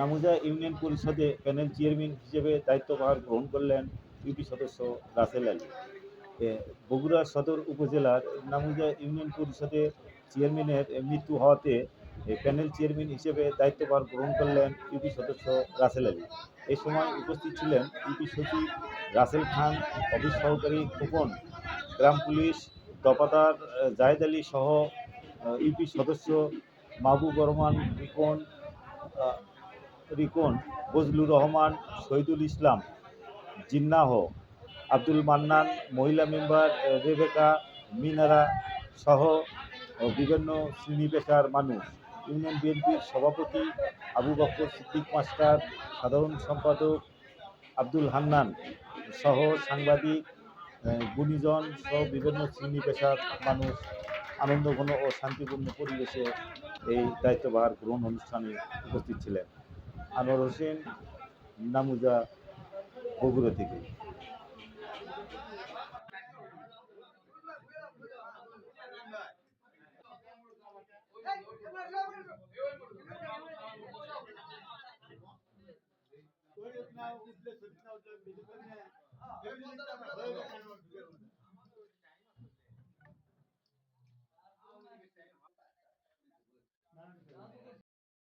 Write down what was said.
নামুজা union পরিষদে panel chairman হিসেবে দায়িত্বভার গ্রহণ করলেন ইউপি সদস্য রাসেল আলী। বগুড়া সদর উপজেলার নামুজা ইউনিয়ন পরিষদের চেয়ারম্যানের মৃত্যু হওয়াতে প্যানেল চেয়ারম্যান হিসেবে দায়িত্বভার গ্রহণ করলেন ইউপি সদস্য রাসেল আলী। এই সময় উপস্থিত ছিলেন ইউপি সচিব রাসেল খান অফিস সহকারী খোকন গ্রাম পুলিশ দপাদার আহ, জাহেদ আলী সহ ইউপি সদস্য মাহবুব রহমান আহ, রিকন বজলুর রহমান, শহীদুল ইসলাম, জিন্নাহ, আব্দুল মান্নান, মহিলা মেম্বার রেবেকা, মিনারা সহ বিভিন্ন শ্রেণি পেশার মানুষ। ইউনিয়ন বিএনপির সভাপতি আবু বক্কর সিদ্দিক মাস্টার, সাধারণ সম্পাদক আব্দুল হান্নান সহ সাংবাদিক গুণীজন সহ বিভিন্ন শ্রেণি পেশার মানুষ আনন্দঘন ও শান্তিপূর্ণ পরিবেশে এই দায়িত্বভার গ্রহণ অনুষ্ঠানে উপস্থিত ছিলেন। আনোয়ার হোসেন নামুজা বগুড়া থেকে